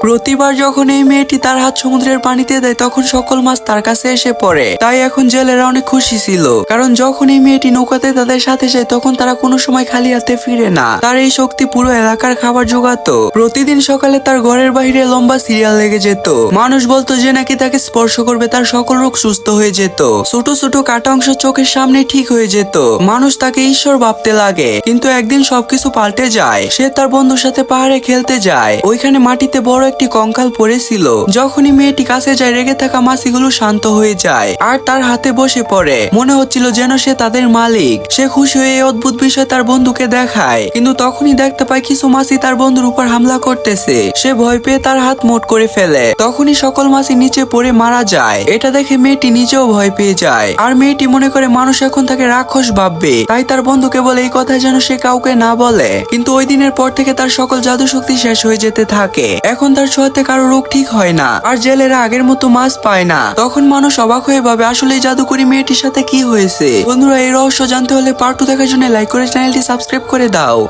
প্রতিবার যখন এই মেয়েটি তার হাত সমুদ্রের পানিতে দেয়, তখন সকল মাছ তার কাছে এসে পড়ে। তাই এখন জেলেরা অনেক খুশি ছিল। কারণ যখন এই মেয়েটি নৌকাতে তাদের সাথে যায়, তখন তারা কোনো সময় খালি হাতে ফিরে না। তার এই শক্তি পুরো এলাকার খাবার জোগাতো। প্রতিদিন সকালে তার ঘরের বাইরে লম্বা সিরিয়াল লেগে যেত। মানুষ বলতো যে নাকি তাকে স্পর্শ করবে, তার সকল রোগ সুস্থ হয়ে যেত। ছোট ছোট কাটা অংশ চোখের সামনে ঠিক হয়ে যেত। মানুষ তাকে ঈশ্বর ভাবতে লাগে। কিন্তু একদিন সবকিছু পাল্টে যায়। সে তার বন্ধুর সাথে পাহাড়ে খেলতে যায়। ওইখানে মাটিতে বড় একটি কঙ্কাল পড়েছিল। যখনই মেয়েটি কাছে যায়, রেগে থাকা মাছিগুলো শান্ত হয়ে যায় আর তার হাতে বসে পড়ে। মনে হচ্ছিল যেন সে তাদের মালিক। সে খুশি হয়ে এই অদ্ভুত বিষয় তার বন্ধুকে দেখায়। কিন্তু তখনই দেখতে পায় কিছু মাছি তার বন্ধুর উপর হামলা করতেছে। সে ভয় পেয়ে তার হাত মোট করে ফেলে। তখনই সকল মাছি নিচে পড়ে মারা যায়। এটা দেখে মেয়েটি নিজেও ভয় পেয়ে যায়। আর মেয়েটি মনে করে, মানুষ এখন তাকে রাক্ষস ভাববে। তাই তার বন্ধুকে বলে, এই কথা যেন সে কাউকে না বলে। কিন্তু ওই দিনের পর থেকে তার সকল জাদু শক্তি শেষ হয়ে যেতে থাকে। এখন তার ছোঁয়াতে কারও রোগ ঠিক হয় না, আর জেলেরা আগের মতো মাছ পায় না। তখন মানুষ অবাক হয়ে ভাবে, আসলে জাদুকরি মেয়েটির সাথে কি হয়েছে? বন্ধুরা, এই রহস্য জানতে হলে পার্ট টু দেখার জন্য লাইক করে চ্যানেলটি সাবস্ক্রাইব করে দাও।